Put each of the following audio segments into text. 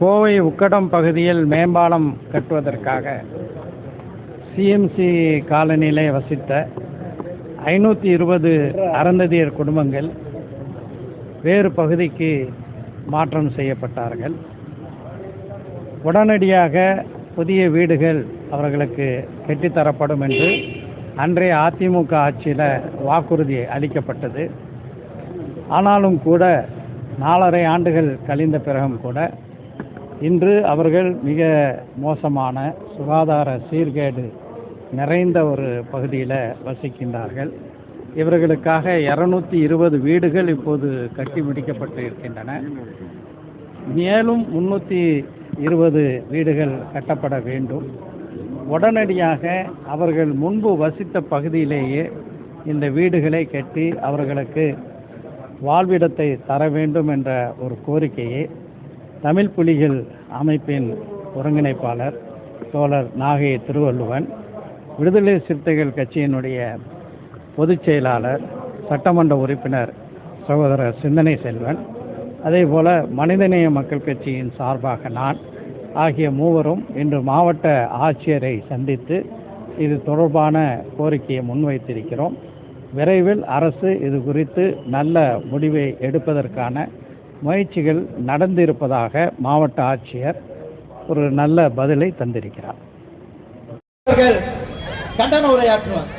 கோவை உக்கடம் பகுதியில் மேம்பாலம் கட்டுவதற்காக சிஎம்சி காலனியிலே வசித்த ஐநூற்றி இருபது அறந்ததியர் குடும்பங்கள் வேறு பகுதிக்கு மாற்றம் செய்யப்பட்டார்கள். உடனடியாக புதிய வீடுகள் அவர்களுக்கு கட்டித்தரப்படும் என்று அன்றைய அதிமுக ஆட்சியில் வாக்குறுதி அளிக்கப்பட்டது. ஆனாலும் கூட நாலரை ஆண்டுகள் கழிந்த பிறகும் கூட இன்று அவர்கள் மிக மோசமான சுகாதார சீர்கேடு நிறைந்த ஒரு பகுதியில் வசிக்கின்றார்கள். இவர்களுக்காக இரநூத்தி இருபது வீடுகள் இப்போது கட்டி முடிக்கப்பட்டு இருக்கின்றன. மேலும் முன்னூற்றி இருபது வீடுகள் கட்டப்பட வேண்டும். உடனடியாக அவர்கள் முன்பு வசித்த பகுதியிலேயே இந்த வீடுகளை கட்டி அவர்களுக்கு வாழ்விடத்தை தர வேண்டும் என்ற ஒரு கோரிக்கையை தமிழ் புலிகள் அமைப்பின் ஒருங்கிணைப்பாளர் தோழர் நாகை திருவள்ளுவன் விடுதலை சிறுத்தைகள் கட்சியினுடைய பொதுச் செயலாளர் சட்டமன்ற உறுப்பினர் சகோதரர் சிந்தனை செல்வன் அதேபோல மனிதநேய மக்கள் கட்சியின் சார்பாக நான் ஆகிய மூவரும் இன்று மாவட்ட ஆட்சியரை சந்தித்து இது தொடர்பான கோரிக்கையை முன்வைத்திருக்கிறோம். விரைவில் அரசு இது குறித்து நல்ல முடிவை எடுப்பதற்கான முயற்சிகள் நடந்திருப்பதாக மாவட்ட ஆட்சியர் ஒரு நல்ல பதிலை தந்திருக்கிறார். அவர்கள் கண்டன உரையாற்றுவார்.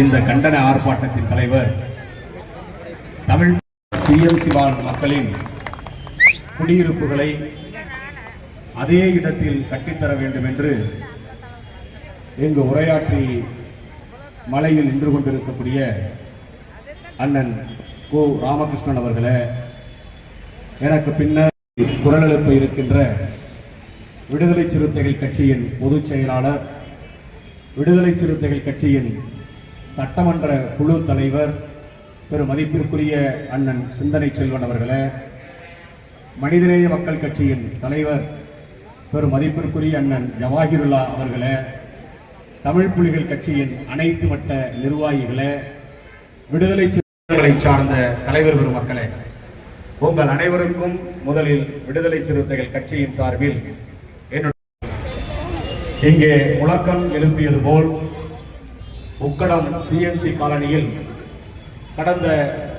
இந்த கண்டன ஆர்ப்பாட்டத்தின் தலைவர் தமிழ் சிஎம்சி வாழ் மக்களின் குடியிருப்புகளை அதே இடத்தில் கட்டித்தர வேண்டும் என்று இங்கு உரையாற்றி மலையில் நின்று கொண்டிருக்கக்கூடிய அண்ணன் கோ ராமகிருஷ்ணன் அவர்களே எனக்கு பின்னர் குரல் எழுப்ப இருக்கின்ற விடுதலை சிறுத்தைகள் கட்சியின் பொதுச் செயலாளர் விடுதலை சிறுத்தைகள் கட்சியின் சட்டமன்ற குழு தலைவர் பெரு மதிப்பிற்குரிய அண்ணன் சிந்தனை செல்வன் அவர்களே மனிதநேய மக்கள் கட்சியின் தலைவர் பெரு மதிப்பிற்குரிய அண்ணன் ஜவாஹிருல்லா அவர்களே தமிழ் புலிகள் கட்சியின் அனைத்து மட்ட நிர்வாகிகளே விடுதலை சிறுத்தைகளை சார்ந்த தலைவர் பெருமக்களே உங்கள் அனைவருக்கும் முதலில் விடுதலை சிறுத்தைகள் கட்சியின் சார்பில் என்னுடைய இங்கே முழக்கம் எழுப்பியது போல் உக்கடம் சிஎம்சி காலனியில் கடந்த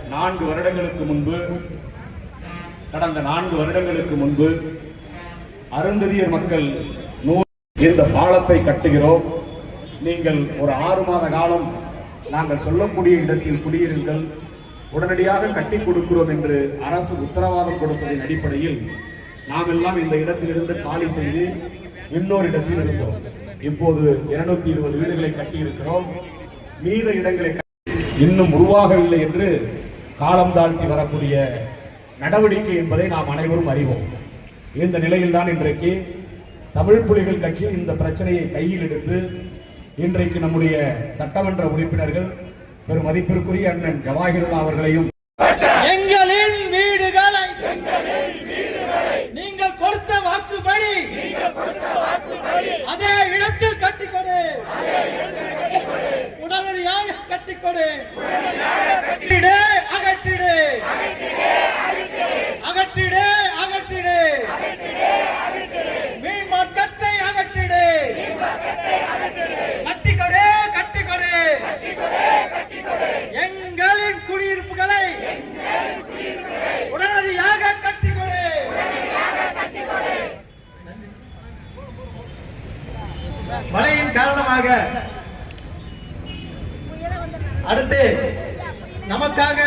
நான்கு வருடங்களுக்கு முன்பு கடந்த நான்கு வருடங்களுக்கு முன்பு அருந்ததியர் மக்கள் நூல் இந்த பாலத்தை கட்டுகிறோம். நீங்கள் ஒரு ஆறு மாத காலம் நாங்கள் சொல்லக்கூடிய இடத்தில் குடியிருங்கள் உடனடியாக கட்டி கொடுக்கிறோம் என்று அரசு உத்தரவாதம் கொடுப்பதின் அடிப்படையில் நாம் எல்லாம் இந்த இடத்திலிருந்து காலி செய்து இன்னொரு இடத்தில் இருந்தோம். இப்போது இருநூத்தி இருபது வீடுகளை கட்டியிருக்கிறோம். மீத இடங்களை கட்டி இன்னும் உருவாகவில்லை என்று காலம் தாழ்த்தி வரக்கூடிய நடவடிக்கை என்பதை நாம் அனைவரும் அறிவோம். இந்த நிலையில்தான் இன்றைக்கு தமிழ் புலிகள் கட்சி இந்த பிரச்சனையை கையில் எடுத்து இன்றைக்கு நம்முடைய சட்டமன்ற உறுப்பினர்கள் பெரும் மதிப்பிற்குரிய அண்ணன் ஜவாஹிருல்லா அவர்களையும் மழையின் காரணமாக அடுத்து நமக்காக